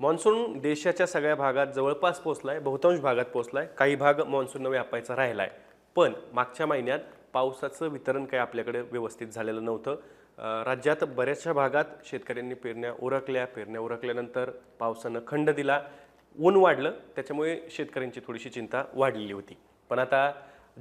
Monsoon देशाच्या सगळ्या भागात जवळपास पोहोचलाय बहुतांश भागात पोचला आहे काही भाग मान्सून व्यापायचा राहिला आहे पण मागच्या महिन्यात पावसाचं वितरण काही आपल्याकडे व्यवस्थित झालेलं नव्हतं. राज्यात बऱ्याचशा भागात शेतकऱ्यांनी पेरण्या उरकल्या. पेरण्या उरकल्यानंतर पावसानं खंड दिला. ऊन वाढलं. त्याच्यामुळे शेतकऱ्यांची थोडीशी चिंता वाढलेली होती. पण आता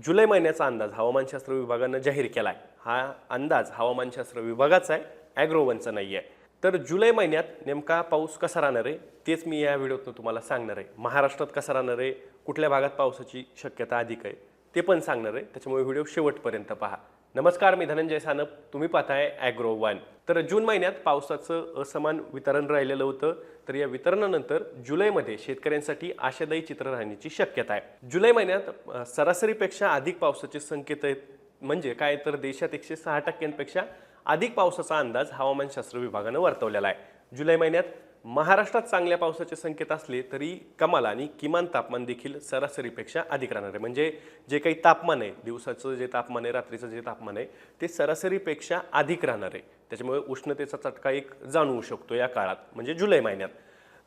जुलै महिन्याचा अंदाज हवामानशास्त्र विभागानं जाहीर केला आहे हा अंदाज हवामानशास्त्र विभागाचा आहे. ॲग्रोवनचा नाही आहे तर जुलै महिन्यात नेमका पाऊस कसा राहणार आहे तेच मी या व्हिडिओतून तुम्हाला सांगणार आहे. महाराष्ट्रात कसा राहणार आहे कुठल्या भागात पावसाची शक्यता अधिक आहे ते पण सांगणार आहे. त्याच्यामुळे व्हिडिओ शेवटपर्यंत पहा. नमस्कार मी धनंजय सानप. तुम्ही पाहताय ॲग्रो वन तर जून महिन्यात पावसाचं असमान वितरण राहिलेलं होतं. तर या वितरणानंतर जुलैमध्ये शेतकऱ्यांसाठी आशादायी चित्र राहण्याची शक्यता आहे. जुलै महिन्यात सरासरीपेक्षा अधिक पावसाचे संकेत आहेत. म्हणजे काय तर देशात एकशे सहा टक्क्यांपेक्षा अधिक पावसाचा अंदाज हवामानशास्त्र विभागानं वर्तवलेला आहे. जुलै महिन्यात महाराष्ट्रात चांगल्या पावसाचे संकेत असले तरी कमाल आणि किमान तापमान देखील सरासरीपेक्षा अधिक राहणार आहे. म्हणजे जे काही तापमान आहे दिवसाचं जे तापमान आहे रात्रीचं जे तापमान आहे ते सरासरीपेक्षा अधिक राहणार आहे. त्याच्यामुळे उष्णतेचा चटका एक जाणवू शकतो या काळात म्हणजे जुलै महिन्यात.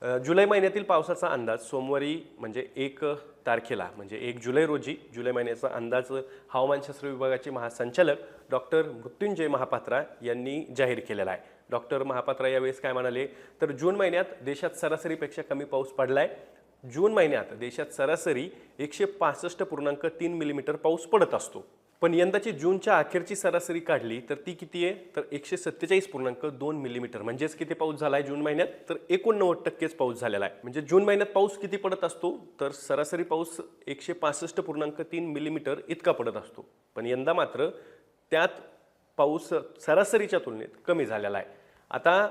जुलै महिन्यातील पावसाचा अंदाज सोमवारी म्हणजे एक तारखेला म्हणजे एक जुलै रोजी जुलै महिन्याचा अंदाज हवामानशास्त्र विभागाचे महासंचालक डॉक्टर मृत्युंजय महापात्रा यांनी जाहीर केलेला आहे. डॉक्टर महापात्रा यावेळेस काय म्हणाले? तर जून महिन्यात देशात सरासरीपेक्षा कमी पाऊस पडला आहे जून महिन्यात देशात सरासरी एकशे पासष्ट पूर्णांक तीन मिलीमीटर पाऊस पडत असतो. पण यंदाची जूनच्या अखेरची सरासरी काढली तर ती किती आहे? तर एकशे सत्तेचाळीस पूर्णांक दोन मिलीमीटर. म्हणजेच किती पाऊस झाला आहे जून महिन्यात? तर एकोणनव्वद टक्केच पाऊस झालेला आहे. म्हणजे जून महिन्यात पाऊस किती पडत असतो? तर सरासरी पाऊस एकशे पासष्ट पूर्णांक तीन मिलीमीटर इतका पडत असतो. पण यंदा मात्र त्यात पाऊस सरासरीच्या तुलनेत कमी झालेला आहे. आता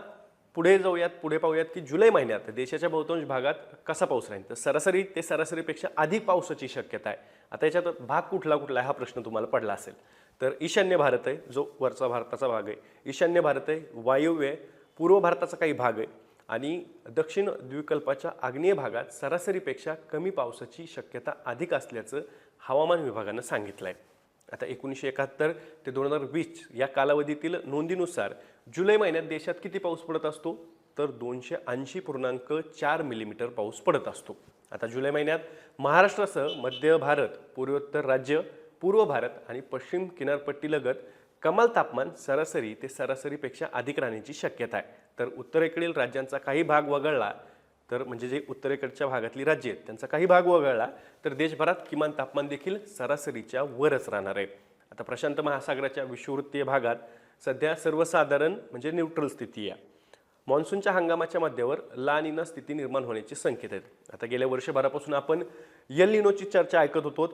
पुढे जाऊयात पुढे पाहूयात की जुलै महिन्यात देशाच्या बहुतांश भागात कसा पाऊस राहील? तर सरासरी ते सरासरीपेक्षा अधिक पावसाची शक्यता आहे. आता याच्यात भाग कुठला कुठला आहे हा प्रश्न तुम्हाला पडला असेल. तर ईशान्य भारत आहे जो वरचा भारताचा भाग आहे. ईशान्य भारत आहे वायव्य आहे पूर्व भारताचा काही भाग आहे. आणि दक्षिण द्विकल्पाच्या आग्नेय भागात सरासरीपेक्षा कमी पावसाची शक्यता अधिक असल्याचं हवामान विभागानं सांगितलं आहे आता एकोणीसशे एकाहत्तर ते दोन हजार वीस या कालावधीतील नोंदीनुसार जुलै महिन्यात देशात किती पाऊस पडत असतो? तर दोनशे ऐंशी पूर्णांक चार मिलीमीटर पाऊस पडत असतो. आता जुलै महिन्यात महाराष्ट्रासह मध्य भारत पूर्वोत्तर राज्य पूर्व भारत आणि पश्चिम किनारपट्टीलगत कमाल तापमान सरासरी ते सरासरीपेक्षा अधिक राहण्याची शक्यता आहे. तर उत्तरेकडील राज्यांचा काही भाग वगळला तर म्हणजे जे उत्तरेकडच्या भागातली राज्य आहेत त्यांचा काही भाग वगळला तर देशभरात किमान तापमान देखील सरासरीच्या वरच राहणार आहे. आता प्रशांत महासागराच्या विषुववृत्तीय भागात सध्या सर्वसाधारण म्हणजे न्यूट्रल स्थिती आहे. मान्सूनच्या हंगामाच्या मध्यावर लानिना स्थिती निर्माण होण्याचे संकेत आहेत. आता गेल्या वर्षभरापासून आपण यल चर्चा ऐकत होतो.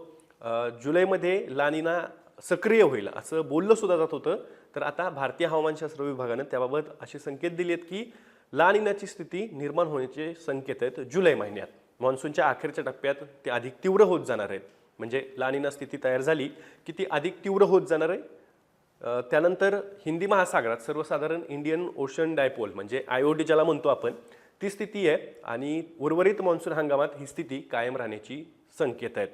जुलैमध्ये लानिना सक्रिय होईल असं बोललं सुद्धा जात होतं. तर आता भारतीय हवामानशास्त्र विभागानं त्याबाबत असे संकेत दिले आहेत की ला स्थिती निर्माण होण्याचे संकेत आहेत जुलै महिन्यात. मान्सूनच्या अखेरच्या टप्प्यात ते अधिक तीव्र होत जाणार आहेत. म्हणजे लानिना स्थिती तयार झाली की ती अधिक तीव्र होत जाणार आहे. त्यानंतर हिंदी महासागरात सर्वसाधारण इंडियन ओशन डायपोल म्हणजे आय ओ डी ज्याला म्हणतो आपण ती स्थिती आहे आणि उर्वरित मान्सून हंगामात ही स्थिती कायम राहण्याची संकेत आहेत.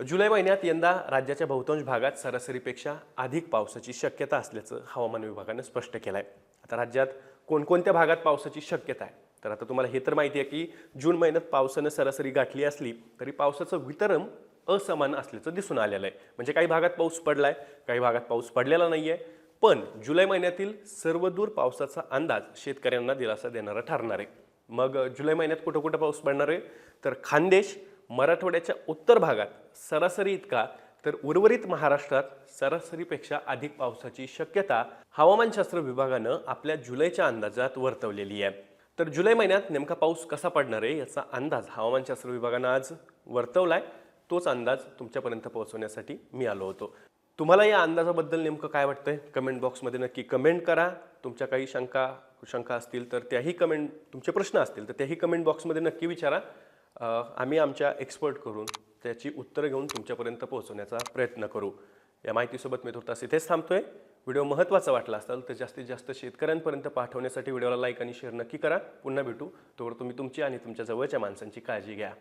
जुलै महिन्यात यंदा राज्याच्या बहुतांश भागात सरासरीपेक्षा अधिक पावसाची शक्यता असल्याचं हवामान विभागानं स्पष्ट केलं आहे आता राज्यात कोणकोणत्या भागात पावसाची शक्यता आहे? तर आता तुम्हाला हे तर माहिती आहे की जून महिन्यात पावसानं सरासरी गाठली असली तरी पावसाचं वितरण असमान असल्याचं दिसून आलेलं आहे. म्हणजे काही भागात पाऊस पडला आहे काही भागात पाऊस पडलेला नाही आहे पण जुलै महिन्यातील सर्वदूर पावसाचा अंदाज शेतकऱ्यांना दिलासा देणारा ठरणार आहे. मग जुलै महिन्यात कुठं कुठं पाऊस पडणार आहे? तर खानदेश मराठवाड्याच्या उत्तर भागात सरासरी इतका तर उर्वरित महाराष्ट्रात सरासरीपेक्षा अधिक पावसाची शक्यता हवामानशास्त्र विभागानं आपल्या जुलैच्या अंदाजात वर्तवलेली आहे. तर जुलै महिन्यात नेमका पाऊस कसा पडणार आहे याचा अंदाज हवामानशास्त्र विभागानं आज वर्तवला आहे तोच अंदाज तुमच्यापर्यंत पोहोचवण्यासाठी मी आलो होतो. तुम्हाला या अंदाजाबद्दल नेमकं काय वाटतंय? कमेंट बॉक्समध्ये नक्की कमेंट करा. तुमच्या काही शंका शंका असतील तर त्याही कमेंट तुमचे प्रश्न असतील तर त्याही कमेंट बॉक्समध्ये नक्की विचारा. आम्ही आमच्या एक्सपर्ट करून त्याची उत्तरं घेऊन तुमच्यापर्यंत पोहोचवण्याचा प्रयत्न करू. या माहितीसोबत मी तुर्तास इथेच थांबतोय. व्हिडिओ महत्त्वाचा वाटला असेल तर जास्तीत जास्त शेतकऱ्यांपर्यंत पाठवण्यासाठी व्हिडिओला लाईक आणि शेअर नक्की करा. पुन्हा भेटू. तोवर तुम्ही तुमची आणि तुमच्या जवळच्या माणसांची काळजी घ्या.